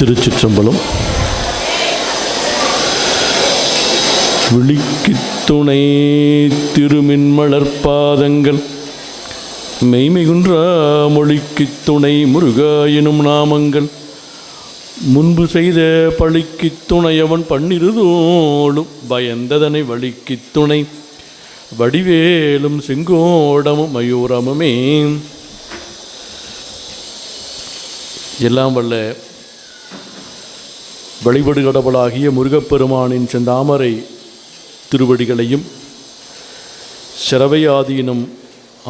திருச்சிற்றம்பலம். விழிக்கு துணை திருமின்மலர்பாதங்கள் மெய்மிகுன்றா மொழிக்குத் துணை முருகா எனும் நாமங்கள். முன்பு செய்த பழிக்குத் துணையவன் பன்னிருதோளும். பயந்ததனை வழிக்குத் துணை வடிவேலும் செங்கோடமும் மயூரமுமே. எல்லாம் வல்ல வழிபடு கடவுளாகிய முருகப்பெருமானின் செந்தாமரை திருவடிகளையும் சிறவை ஆதீனம்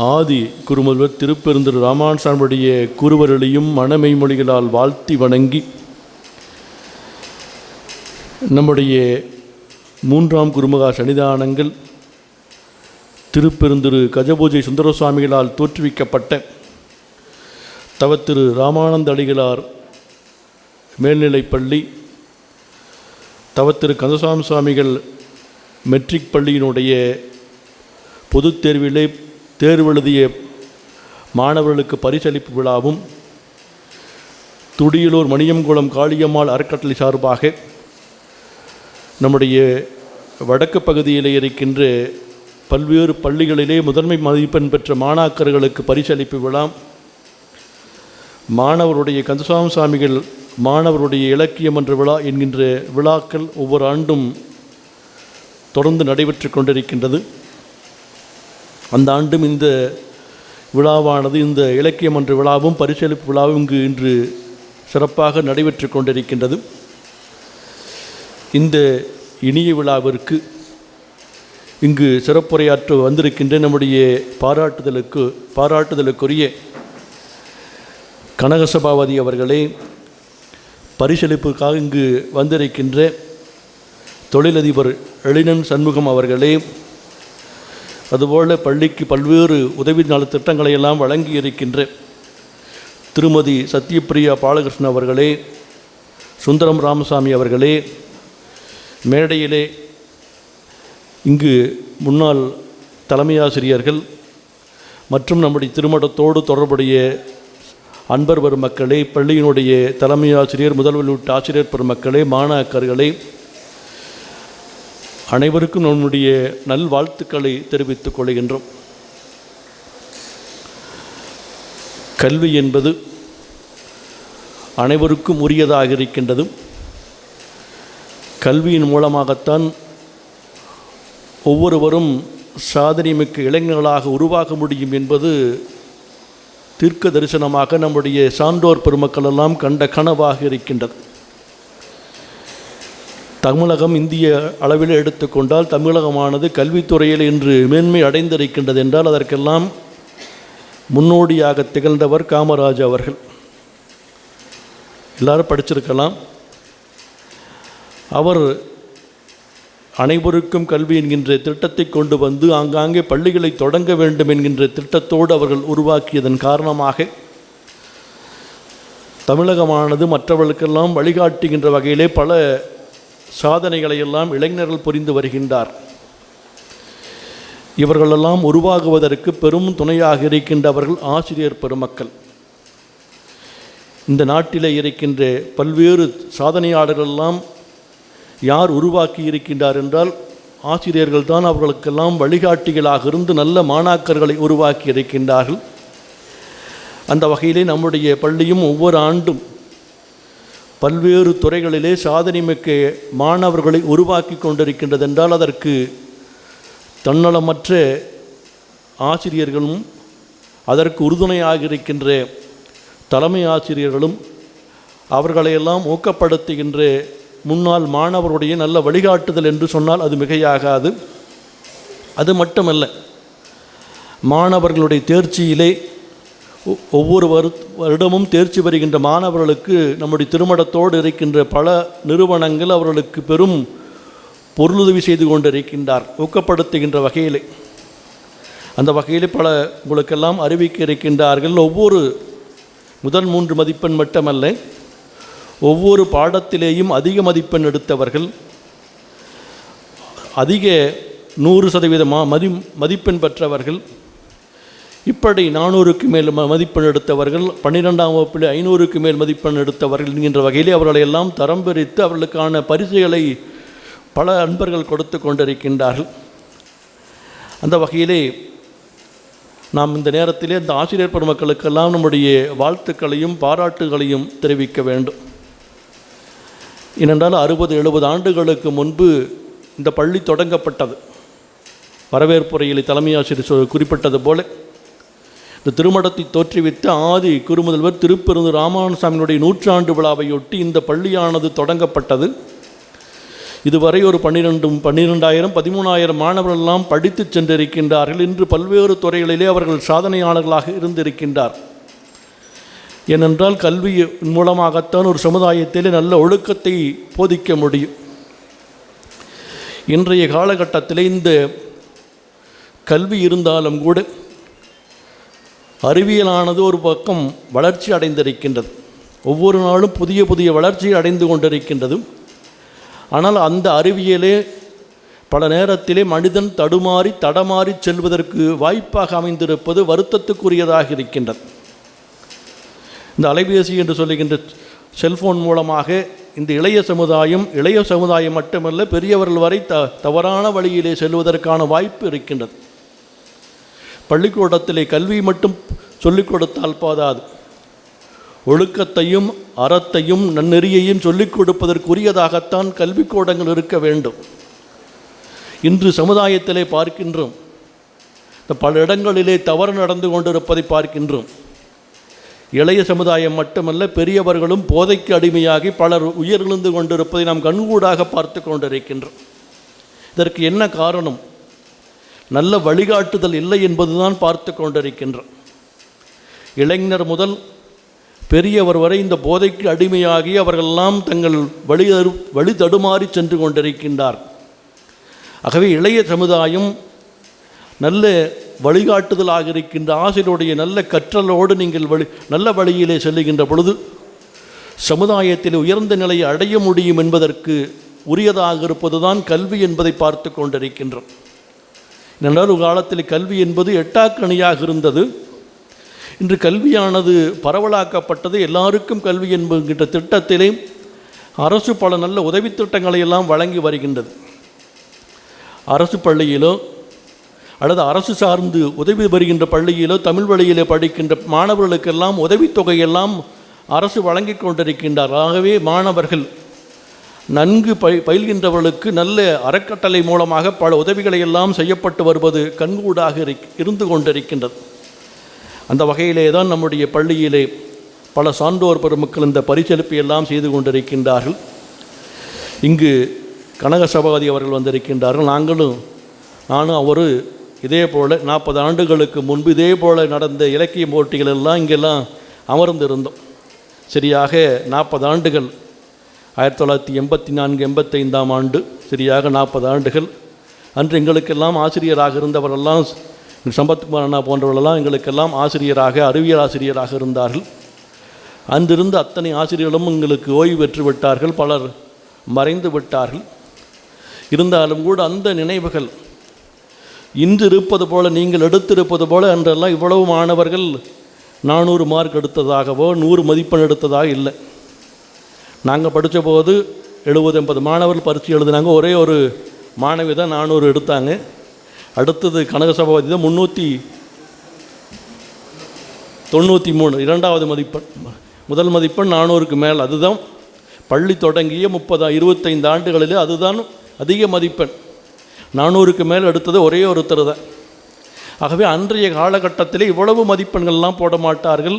ஆதி குருமுதல்வர் திருப்பெருந்தர் ராமானுசானுடைய குருவர்களையும் மனமை மொழிகளால் வாழ்த்தி வணங்கி நம்முடைய மூன்றாம் குருமகா சன்னிதானங்கள் திருப்பெருந்திரு கஜபூஜை சுந்தர சுவாமிகளால் தோற்றுவிக்கப்பட்ட தவத்திரு ராமானந்த அடிகளார் மேல்நிலைப்பள்ளி தவத்திரு கந்தசாமி சுவாமிகள் மெட்ரிக் பள்ளியினுடைய பொதுத் தேர்விலே தேர்வெழுதிய மாணவர்களுக்கு பரிசளிப்பு விழாவும் துடியலூர் மணியங்குளம் காளியம்மாள் அறக்கட்டளை சார்பாக நம்முடைய வடக்கு பகுதியிலே இருக்கின்ற பல்வேறு பள்ளிகளிலே முதன்மை மதிப்பெண் பெற்ற மாணாக்கர்களுக்கு பரிசளிப்பு விழா மாணவருடைய கந்தசாமி சுவாமிகள் மாணவருடைய இலக்கியம் என்ற விழா என்கின்ற விழாக்கள் ஒவ்வொரு ஆண்டும் தொடர்ந்து நடைபெற்று கொண்டிருக்கின்றது. அந்த ஆண்டும் இந்த விழாவானது இந்த இலக்கியம் என்ற விழாவும் பரிசளிப்பு விழாவும் இங்கு இன்று சிறப்பாக நடைபெற்று கொண்டிருக்கின்றது. இந்த இனிய விழாவிற்கு இங்கு சிறப்புரையாற்ற வந்திருக்கின்ற நம்முடைய பாராட்டுதலுக்கு பாராட்டுதலுக்குரிய கனகசபாவதி அவர்களே பரிசளிப்புக்காக இங்கு வந்திருக்கின்ற தொழிலதிபர் எழினன் சண்முகம் அவர்களே அதுபோல பள்ளிக்கு பல்வேறு உதவி நல திட்டங்களை எல்லாம் வழங்கி இருக்கின்ற திருமதி சத்யபிரியா பாலகிருஷ்ணன் அவர்களே சுந்தரம் ராமசாமி அவர்களே மேடையிலே இங்கு முன்னாள் தலைமை ஆசிரியர்கள் மற்றும் நம்முடைய திருமணத்தோடு தொடர்புடைய அன்பர் பெருமக்களே பள்ளியினுடைய தலைமை ஆசிரியர் முதல்வர் உள்ளிட்ட ஆசிரியர் பெருமக்களே மாணாக்கர்களே அனைவருக்கும் நம்முடைய நல்வாழ்த்துக்களை தெரிவித்துக் கொள்கின்றோம். கல்வி என்பது அனைவருக்கும் உரியதாக இருக்கின்றது. கல்வியின் மூலமாகத்தான் ஒவ்வொருவரும் சாதனைமிக்க இளைஞர்களாக உருவாக முடியும் என்பது தீர்க்க தரிசனமாக நம்முடைய சான்றோர் பெருமக்கள் எல்லாம் கண்ட கனவாக இருக்கின்றது. தமிழகம் இந்திய அளவில் எடுத்துக்கொண்டால் தமிழகமானது கல்வித்துறையில் இன்று மேன்மை அடைந்திருக்கின்றது என்றால் அதற்கெல்லாம் முன்னோடியாக திகழ்ந்தவர் காமராஜ் அவர்கள். எல்லாரும் படிச்சிருக்கலாம். அவர் அனைவருக்கும் கல்வி என்கின்ற திட்டத்தை கொண்டு வந்து ஆங்காங்கே பள்ளிகளை தொடங்க வேண்டும் என்கின்ற திட்டத்தோடு அவர்கள் உருவாக்கியதன் காரணமாக தமிழகமானது மற்றவர்களுக்கெல்லாம் வழிகாட்டுகின்ற வகையிலே பல சாதனைகளை எல்லாம் இளைஞர்கள் புரிந்து வருகின்றார். இவர்களெல்லாம் உருவாகுவதற்கு பெரும் துணையாக இருக்கின்றவர்கள் ஆசிரியர் பெருமக்கள். இந்த நாட்டிலே இருக்கின்ற பல்வேறு சாதனையாளர்கள் எல்லாம் யார் உருவாக்கி இருக்கின்றார் என்றால் ஆசிரியர்கள் தான் அவர்களுக்கெல்லாம் வழிகாட்டிகளாக இருந்து நல்ல மாணாக்கர்களை உருவாக்கி இருக்கின்றார்கள் அந்த வகையிலே நம்முடைய பள்ளியும் ஒவ்வொரு ஆண்டும் பல்வேறு துறைகளிலே சாதனை மிக்க மாணவர்களை உருவாக்கி கொண்டிருக்கின்றது என்றால் அதற்கு தன்னலமற்ற ஆசிரியர்களும் அதற்கு உறுதுணையாக இருக்கின்ற தலைமை ஆசிரியர்களும் அவர்களையெல்லாம் ஊக்கப்படுத்துகின்ற முன்னாள் மாணவருடைய நல்ல வழிகாட்டுதல் என்று சொன்னால் அது மிகையாகாது. அது மட்டுமல்ல மாணவர்களுடைய தேர்ச்சியிலே ஒ- ஒவ்வொரு வரு வருடமும் தேர்ச்சி பெறுகின்ற மாணவர்களுக்கு நம்முடைய திருமணத்தோடு இருக்கின்ற பல நிறுவனங்கள் அவர்களுக்கு பெரும் பொருளுதவி செய்து கொண்டிருக்கின்றார் ஊக்கப்படுத்துகின்ற வகையிலே. அந்த வகையிலே பல உங்களுக்கெல்லாம் அறிவிக்க இருக்கின்றார்கள். ஒவ்வொரு முதல் மூன்று மதிப்பெண் மட்டுமல்ல ஒவ்வொரு பாடத்திலேயும் அதிக மதிப்பெண் எடுத்தவர்கள் அதிக நூறு சதவீதமாக மதி மதிப்பெண் பெற்றவர்கள் இப்படி நானூறுக்கு மேல் ம- மதிப்பெண் எடுத்தவர்கள் பன்னிரெண்டாம் வகுப்பில் ஐநூறுக்கு மேல் மதிப்பெண் எடுத்தவர்கள் என்கின்ற வகையிலே அவர்களை எல்லாம் தரம் பிரித்து அவர்களுக்கான பரிசுகளை பல அன்பர்கள் கொடுத்து கொண்டிருக்கின்றார்கள். அந்த வகையிலே நாம் இந்த நேரத்திலே இந்த ஆசிரியர் பெருமக்களுக்கெல்லாம் நம்முடைய வாழ்த்துக்களையும் பாராட்டுகளையும் தெரிவிக்க வேண்டும். ஏனென்றால் அறுபது எழுபது ஆண்டுகளுக்கு முன்பு இந்த பள்ளி தொடங்கப்பட்டது. வரவேற்புரையில் தலைமை ஆசிரியர் குறிப்பிட்டது போல இந்த திருமடத்தை தோற்றுவித்த ஆதி குருமுதல்வர் திருப்பெருந்து ராமானுசாமியினுடைய நூற்றாண்டு விழாவையொட்டி இந்த பள்ளியானது தொடங்கப்பட்டது. இதுவரை ஒரு பன்னிரெண்டும் பன்னிரெண்டாயிரம் பதிமூணாயிரம் மாணவர்கள்லாம் படித்து சென்றிருக்கின்றார்கள். இன்று பல்வேறு துறைகளிலே அவர்கள் சாதனையாளர்களாக இருந்திருக்கின்றார். ஏனென்றால் கல்வி மூலமாகத்தான் ஒரு சமுதாயத்திலே நல்ல ஒழுக்கத்தை போதிக்க முடியும். இன்றைய காலகட்டத்தில் இந்த கல்வி இருந்தாலும் கூட அறிவியலானது ஒரு பக்கம் வளர்ச்சி அடைந்திருக்கின்றது. ஒவ்வொரு நாளும் புதிய புதிய வளர்ச்சி அடைந்து கொண்டிருக்கின்றது. ஆனால் அந்த அறிவியலே பல நேரத்திலே மனிதன் தடுமாறி தடமாறி செல்வதற்கு வாய்ப்பாக அமைந்திருப்பது வருத்தத்துக்குரியதாக இருக்கின்றது. இந்த அலைபேசி என்று சொல்லுகின்ற செல்ஃபோன் மூலமாக இந்த இளைய சமுதாயம் இளைய சமுதாயம் மட்டுமல்ல பெரியவர்கள் வரை த தவறான வழியிலே செல்வதற்கான வாய்ப்பு இருக்கின்றது. பள்ளிக்கூடத்திலே கல்வி மட்டும் சொல்லிக் கொடுத்தால் போதாது. ஒழுக்கத்தையும் அறத்தையும் நன்னெறியையும் சொல்லிக் கொடுப்பதற்குரியதாகத்தான் கல்விக்கூடங்கள் இருக்க வேண்டும். இன்று சமுதாயத்திலே பார்க்கின்றோம். இந்த பல இடங்களிலே தவறு நடந்து கொண்டிருப்பதை பார்க்கின்றோம். இளைய சமுதாயம் மட்டுமல்ல பெரியவர்களும் போதைக்கு அடிமையாகி பலர் உயிரிழந்து கொண்டிருப்பதை நாம் கண்கூடாக பார்த்து கொண்டிருக்கின்றோம். இதற்கு என்ன காரணம்? நல்ல வழிகாட்டுதல் இல்லை என்பதுதான் பார்த்து கொண்டிருக்கின்றோம். இளைஞர் முதல் பெரியவர் வரை இந்த போதைக்கு அடிமையாகி அவர்களெல்லாம் தங்கள் வழி தரு வழி தடுமாறி சென்று கொண்டிருக்கின்றார் ஆகவே இளைய சமுதாயம் நல்ல வழிகாட்டுதலாக இருக்கின்ற ஆசிரியருடைய நல்ல கற்றலோடு நீங்கள் வழி நல்ல வழியிலே செல்லுகின்ற பொழுது சமுதாயத்தில் உயர்ந்த நிலையை அடைய முடியும் என்பதற்கு உரியதாக இருப்பதுதான் கல்வி என்பதை பார்த்து கொண்டிருக்கின்றோம். ஏனென்றால் காலத்தில் கல்வி என்பது எட்டாக்கணியாக இருந்தது. இன்று கல்வியானது பரவலாக்கப்பட்டது. எல்லாருக்கும் கல்வி என்கின்ற திட்டத்திலே அரசு பல நல்ல உதவி திட்டங்களை எல்லாம் வழங்கி வருகின்றது. அரசு பள்ளியிலோ அல்லது அரசு சார்ந்து உதவி பெறுகின்ற பள்ளியிலோ தமிழ் வழியிலோ படிக்கின்ற மாணவர்களுக்கெல்லாம் உதவித்தொகையெல்லாம் அரசு வழங்கி கொண்டிருக்கின்றார். ஆகவே மாணவர்கள் நன்கு ப பயில்கின்றவர்களுக்கு நல்ல அறக்கட்டளை மூலமாக பல உதவிகளை எல்லாம் செய்யப்பட்டு வருவது கண்கூடாக இருக்- இருந்து கொண்டிருக்கின்றது. அந்த வகையிலே தான் நம்முடைய பள்ளியிலே பல சான்றோர் பெருமக்கள் இந்த பரிசளிப்பு எல்லாம் செய்து கொண்டிருக்கின்றார்கள். இங்கு கனக சபாதி அவர்கள் வந்திருக்கின்றார்கள். நாங்களும் நானும் அவர் இதே போல் நாற்பது ஆண்டுகளுக்கு முன்பு இதே போல் நடந்த இலக்கிய போட்டிகள் எல்லாம் இங்கெல்லாம் அமர்ந்திருந்தோம். சரியாக நாற்பது ஆண்டுகள் ஆயிரத்தி தொள்ளாயிரத்தி எண்பத்தி நான்கு எண்பத்தைந்தாம் ஆண்டு சரியாக நாற்பது ஆண்டுகள். அன்று எங்களுக்கெல்லாம் ஆசிரியராக இருந்தவரெல்லாம் சம்பத்குமார் அண்ணா போன்றவர்களெல்லாம் எங்களுக்கெல்லாம் ஆசிரியராக அறிவியல் ஆசிரியராக இருந்தார்கள். அன்றிருந்த அத்தனை ஆசிரியர்களும் எங்களுக்கு ஓய்வு பெற்று விட்டார்கள் பலர் மறைந்து விட்டார்கள். இருந்தாலும் கூட அந்த நினைவுகள் இன்று இருப்பது போல நீங்கள் எடுத்திருப்பது போல அன்றெல்லாம் இவ்வளவு மாணவர்கள் நானூறு மார்க் எடுத்ததாகவோ நூறு மதிப்பெண் எடுத்ததாக இல்லை. நாங்கள் படித்த போது எழுபது எண்பது மாணவர்கள் பரிசு எழுதினாங்க. ஒரே ஒரு மாணவி தான் நானூறு எடுத்தாங்க. அடுத்தது கனக சபாபதி தான் முந்நூற்றி தொண்ணூற்றி மூணு இரண்டாவது மதிப்பெண். முதல் மதிப்பெண் நானூறுக்கு மேல். அதுதான் பள்ளி தொடங்கிய முப்பது இருபத்தைந்து ஆண்டுகளிலே அதுதான் அதிக மதிப்பெண். நானூறுக்கு மேல் எடுத்தது ஒரே ஒருத்தர் தான். ஆகவே அன்றைய காலகட்டத்தில் இவ்வளவு மதிப்பெண்கள்லாம் போட மாட்டார்கள்.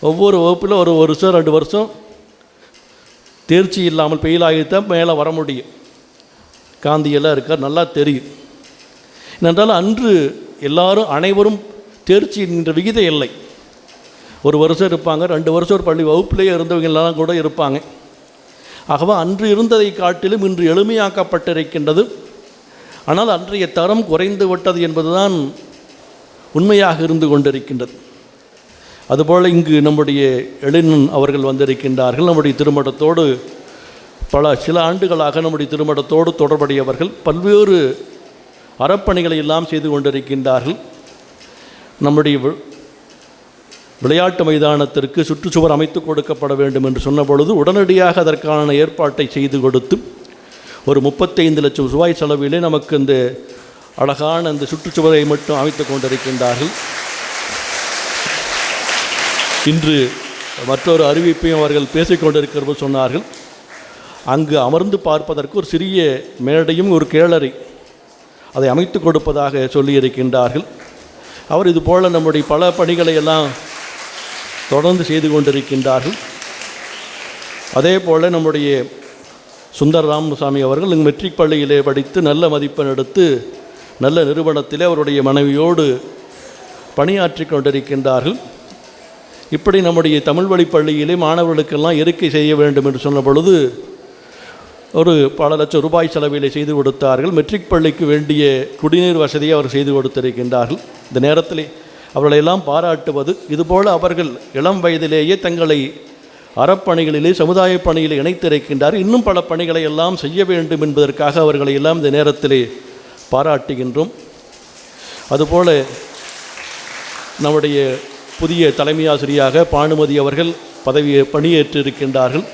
ஒவ்வொரு வகுப்பில் ஒரு வருஷம் ரெண்டு வருஷம் தேர்ச்சி இல்லாமல் பெயிலாகித்தான் மேலே வர முடியும். காந்தியெல்லாம் இருக்கார் நல்லா தெரியும். ஏனென்றால் அன்று எல்லாரும் அனைவரும் தேர்ச்சி என்கின்ற விகிதம் இல்லை. ஒரு வருஷம் இருப்பாங்க ரெண்டு வருஷம் ஒரு பள்ளி வகுப்பிலேயே இருந்தவங்கெல்லாம் கூட இருப்பாங்க. ஆகவே அன்று இருந்ததை காட்டிலும் இன்று எளிமையாக்கப்பட்டிருக்கின்றது. ஆனால் அன்றைய தரம் குறைந்து விட்டது என்பதுதான் உண்மையாக இருந்து கொண்டிருக்கின்றது. அதுபோல் இங்கு நம்முடைய எழினன் அவர்கள் வந்திருக்கின்றார்கள். நம்முடைய திருமணத்தோடு பல சில ஆண்டுகளாக நம்முடைய திருமணத்தோடு தொடர்புடையவர்கள். பல்வேறு அறப்பணிகளை எல்லாம் செய்து கொண்டிருக்கின்றார்கள். நம்முடைய விளையாட்டு மைதானத்திற்கு சுற்றுச்சுவர் அமைத்து கொடுக்கப்பட வேண்டும் என்று சொன்ன பொழுது உடனடியாக அதற்கான ஏற்பாட்டை செய்து கொடுத்து ஒரு முப்பத்தைந்து லட்சம் ரூபாய் செலவிலே நமக்கு இந்த அழகான அந்த சுற்றுச்சுவரை மட்டும் அமைத்து கொண்டிருக்கின்றார்கள். இன்று மற்றொரு அறிவிப்பையும் அவர்கள் பேசிக்கொண்டிருக்கிற சொன்னார்கள் அங்கு அமர்ந்து பார்ப்பதற்கு ஒரு சிறிய மேடையும் ஒரு கேளறை அதை அமைத்து கொடுப்பதாக சொல்லியிருக்கின்றார்கள். அவர் இதுபோல் நம்முடைய பல பணிகளை எல்லாம் தொடர்ந்து செய்து கொண்டிருக்கின்றார்கள். அதே போல் நம்முடைய சுந்தர் ராமசாமி அவர்கள் இங்கு மெட்ரிக் பள்ளியிலே படித்து நல்ல மதிப்பெண் எடுத்து நல்ல நிறுவனத்திலே அவருடைய மனைவியோடு பணியாற்றி கொண்டிருக்கின்றார்கள். இப்படி நம்முடைய தமிழ் வழி பள்ளியிலே மாணவர்களுக்கெல்லாம் இருக்கை செய்ய வேண்டும் என்று சொன்ன பொழுது ஒரு பல லட்சம் ரூபாய் செலவிலே செய்து கொடுத்தார்கள். மெட்ரிக் பள்ளிக்கு வேண்டிய குடிநீர் வசதியை அவர் செய்து கொடுத்திருக்கின்றார்கள். இந்த நேரத்தில் அவர்களையெல்லாம் பாராட்டுவது இதுபோல் அவர்கள் இளம் வயதிலேயே தங்களை அறப்பணிகளிலே சமுதாய பணியில் இணைத்திருக்கின்றார். இன்னும் பல பணிகளை எல்லாம் செய்ய வேண்டும் என்பதற்காக அவர்களை எல்லாம் இந்த நேரத்திலே பாராட்டுகின்றோம். அதுபோல நம்முடைய புதிய தலைமை ஆசிரியாக பானுமதி அவர்கள் பதவியை பணியேற்றிருக்கின்றார்கள்.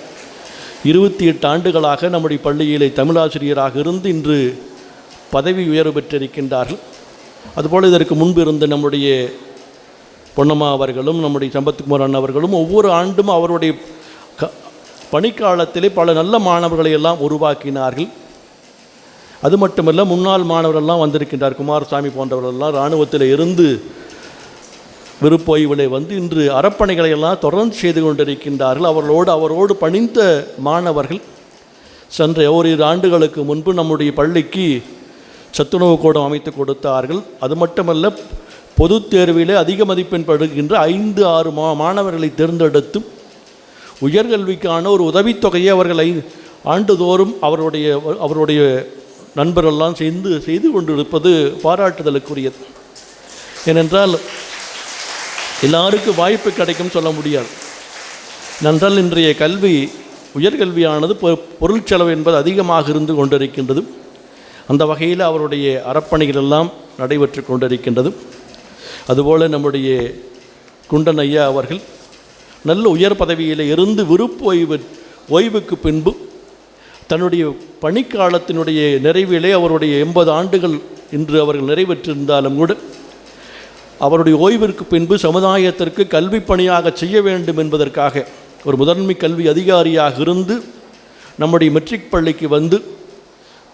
இருபத்தி எட்டு ஆண்டுகளாக நம்முடைய பள்ளியிலே தமிழாசிரியராக இருந்து இன்று பதவி உயர்வு பெற்றிருக்கின்றார்கள். அதுபோல் இதற்கு முன்பு இருந்த நம்முடைய பொன்னம்மா அவர்களும் நம்முடைய சம்பத்குமார் அண்ணா அவர்களும் ஒவ்வொரு ஆண்டும் அவருடைய க பணிக்காலத்திலே பல நல்ல மாணவர்களை எல்லாம் உருவாக்கினார்கள். அது மட்டுமல்ல முன்னாள் மாணவர்கள்லாம் வந்திருக்கின்றார். குமாரசாமி போன்றவர்களெல்லாம் இராணுவத்தில் இருந்து விருப்போய்விலே வந்து இன்று அறப்பணிகளை எல்லாம் தொடர்ந்து செய்து கொண்டிருக்கின்றார்கள். அவர்களோடு அவரோடு பணிந்த மாணவர்கள் சென்ற ஓரிரு ஆண்டுகளுக்கு முன்பு நம்முடைய பள்ளிக்கு சத்துணவு கூடம் அமைத்து கொடுத்தார்கள். அது மட்டுமல்ல பொதுத் தேர்விலே அதிக மதிப்பெண் படுகின்ற ஐந்து ஆறு மா மாணவர்களை தேர்ந்தெடுத்து உயர்கல்விக்கான ஒரு உதவித்தொகையை அவர்கள் ஆண்டுதோறும் அவருடைய அவருடைய நண்பரெல்லாம் சேர்ந்து செய்து கொண்டிருப்பது பாராட்டுதலுக்குரியது. ஏனென்றால் எல்லாருக்கும் வாய்ப்பு கிடைக்கும் சொல்ல முடியாது. நன்றால் இன்றைய கல்வி உயர்கல்வியானது பொ- பொருள் செலவு என்பது அதிகமாக இருந்து கொண்டிருக்கின்றது அந்த வகையில் அவருடைய அறப்பணிகள் எல்லாம் நடைபெற்று கொண்டிருக்கின்றது அதுபோல் நம்முடைய குண்டன் ஐயா அவர்கள் நல்ல உயர் பதவியில் இருந்து விருப்பு ஓய்வு ஓய்வுக்கு பின்பு தன்னுடைய பணிக்காலத்தினுடைய நிறைவிலே அவருடைய எண்பது ஆண்டுகள் இன்று அவர்கள் நிறைவேற்றிருந்தாலும் கூட அவருடைய ஓய்விற்கு பின்பு சமுதாயத்திற்கு கல்வி பணியாக செய்ய வேண்டும் என்பதற்காக ஒரு முதன்மை கல்வி அதிகாரியாக இருந்து நம்முடைய மெட்ரிக் பள்ளிக்கு வந்து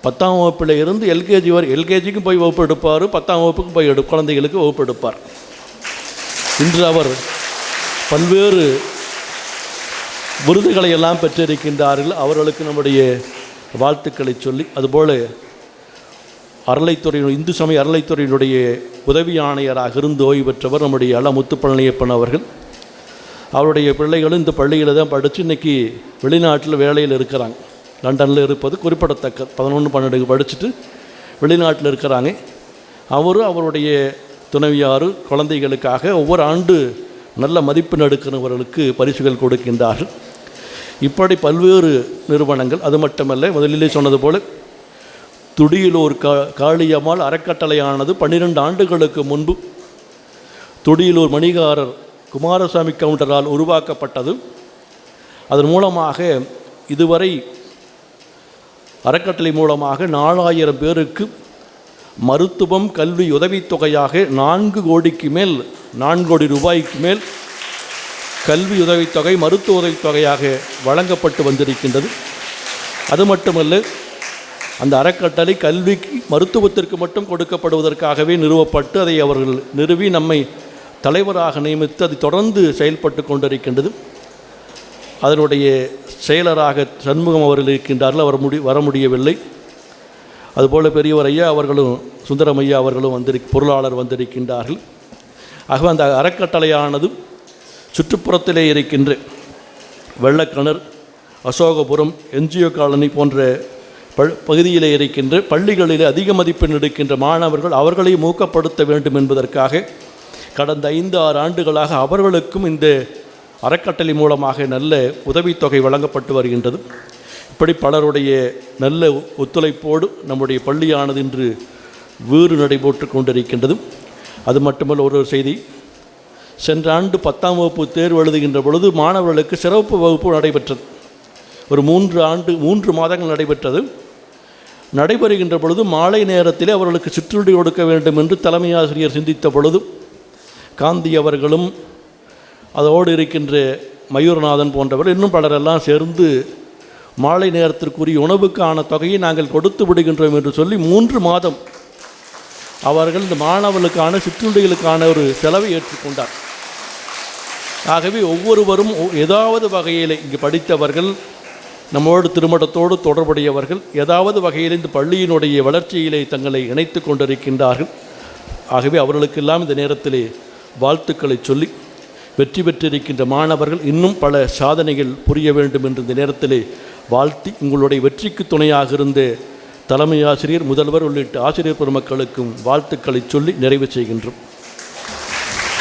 பத்தாம் வகுப்பில் இருந்து எல்கேஜி வரை எல்கேஜிக்கும் போய் வகுப்பு எடுப்பார் பத்தாம் வகுப்புக்கும் போய் எடு குழந்தைகளுக்கு வகுப்பு எடுப்பார். இன்று அவர் பல்வேறு விருதுகளை எல்லாம் பெற்றிருக்கின்றார்கள். அவர்களுக்கு நம்முடைய வாழ்த்துக்களை சொல்லி அதுபோல் அறளைத்துறை இந்து சமய அறளைத்துறையினுடைய உதவி ஆணையராக இருந்து ஓய்வு பெற்றவர் நம்முடைய அல முத்துப்பழனியப்பன் அவர்கள். அவருடைய பிள்ளைகளும் இந்த பள்ளியில் தான் படித்து இன்றைக்கி வெளிநாட்டில் வேலையில் இருக்கிறாங்க. லண்டனில் இருப்பது குறிப்பிடத்தக்க பதினொன்று பன்னெண்டுக்கு படிச்சுட்டு வெளிநாட்டில் இருக்கிறாங்க. அவரும் அவருடைய துணைவியார் குழந்தைகளுக்காக ஒவ்வொரு ஆண்டு நல்ல மதிப்பெண் எடுக்கிறவர்களுக்கு பரிசுகள் கொடுக்கின்றார்கள். இப்படி பல்வேறு நிறுவனங்கள் அது மட்டுமல்ல முதலிலே சொன்னது போல் துடியிலூர் கா காளியம்மாள் அறக்கட்டளையானது பன்னிரெண்டு ஆண்டுகளுக்கு முன்பு துடியிலூர் மணிகாரர் குமாரசாமி கவுண்டரால் உருவாக்கப்பட்டது. அதன் மூலமாக இதுவரை அறக்கட்டளை மூலமாக நாலாயிரம் பேருக்கு மருத்துவம் கல்வி உதவித்தொகையாக நான்கு கோடிக்கு மேல் நான்கு கோடி ரூபாய்க்கு மேல் கல்வி உதவித்தொகை மருத்துவ உதவித்தொகையாக வழங்கப்பட்டு வந்திருக்கின்றது. அது மட்டுமல்ல அந்த அறக்கட்டளை கல்விக்கு மருத்துவத்திற்கு மட்டும் கொடுக்கப்படுவதற்காகவே நிறுவப்பட்டு அதை அவர்கள் நிறுவி நம்மை தலைவராக நியமித்து அது தொடர்ந்து செயல்பட்டு கொண்டிருக்கின்றது. அதனுடைய செயலராக சண்முகம் அவர்கள் இருக்கின்றார்கள். அவர் முடி வர முடியவில்லை. அதுபோல் பெரியவர் ஐயா அவர்களும் சுந்தரம் ஐயா அவர்களும் வந்திரு பொருளாளர் வந்திருக்கின்றார்கள். ஆகவே அந்த அறக்கட்டளையானது சுற்றுப்புறத்திலே இருக்கின்ற வெள்ளக்கிணர் அசோகபுரம் என்ஜிஓ காலனி போன்ற பகுதியிலே இருக்கின்ற பள்ளிகளிலே அதிக மதிப்பெண் எடுக்கின்ற மாணவர்கள் அவர்களை ஊக்கப்படுத்த வேண்டும் என்பதற்காக கடந்த ஐந்து ஆறு ஆண்டுகளாக அவர்களுக்கும் இந்த அறக்கட்டளை மூலமாக நல்ல உதவித்தொகை வழங்கப்பட்டு வருகின்றது. இப்படி பலருடைய நல்ல ஒத்துழைப்போடு நம்முடைய பள்ளியானது இன்று வீறு நடைபோட்டு கொண்டிருக்கின்றது. அது மட்டுமல்ல ஒரு ஒரு செய்தி. சென்ற ஆண்டு பத்தாம் வகுப்பு தேர்வு எழுதுகின்ற பொழுது மாணவர்களுக்கு சிறப்பு வகுப்பு நடைபெற்றது. ஒரு மூன்று ஆண்டு மூன்று மாதங்கள் நடைபெற்றது. நடைபெறுகின்ற பொழுது மாலை நேரத்திலே அவர்களுக்கு சிற்றுண்டி கொடுக்க வேண்டும் என்று தலைமை ஆசிரியர் சிந்தித்த பொழுது காந்தி அவர்களும் அதோடு இருக்கின்ற மயூரநாதன் போன்றவர் இன்னும் பலரெல்லாம் சேர்ந்து மாலை நேரத்திற்குரிய உணவுக்கான தொகையை நாங்கள் கொடுத்து விடுகின்றோம் என்று சொல்லி மூன்று மாதம் அவர்கள் இந்த மாணவர்களுக்கான சிற்றுண்டிகளுக்கான ஒரு செலவை ஏற்றுக்கொண்டார். ஆகவே ஒவ்வொருவரும் ஒ- ஏதாவது வகையில் இங்கு படித்தவர்கள் நம்மோடு திருமணத்தோடு தொடர்புடையவர்கள் ஏதாவது வகையில் இந்த பள்ளியினுடைய வளர்ச்சியிலே தங்களை இணைத்து கொண்டிருக்கின்றார்கள். ஆகவே அவர்களுக்கெல்லாம் இந்த நேரத்திலே வாழ்த்துக்களை சொல்லி வெற்றி பெற்றிருக்கின்ற மாணவர்கள் இன்னும் பல சாதனைகள் புரிய வேண்டும் என்று இந்த நேரத்திலே வாழ்த்தி உங்களுடைய வெற்றிக்கு துணையாக இருந்த தலைமை ஆசிரியர் முதல்வர் உள்ளிட்ட ஆசிரியர் பெருமக்களுக்கும் வாழ்த்துக்களை சொல்லி நிறைவு செய்கின்றோம்.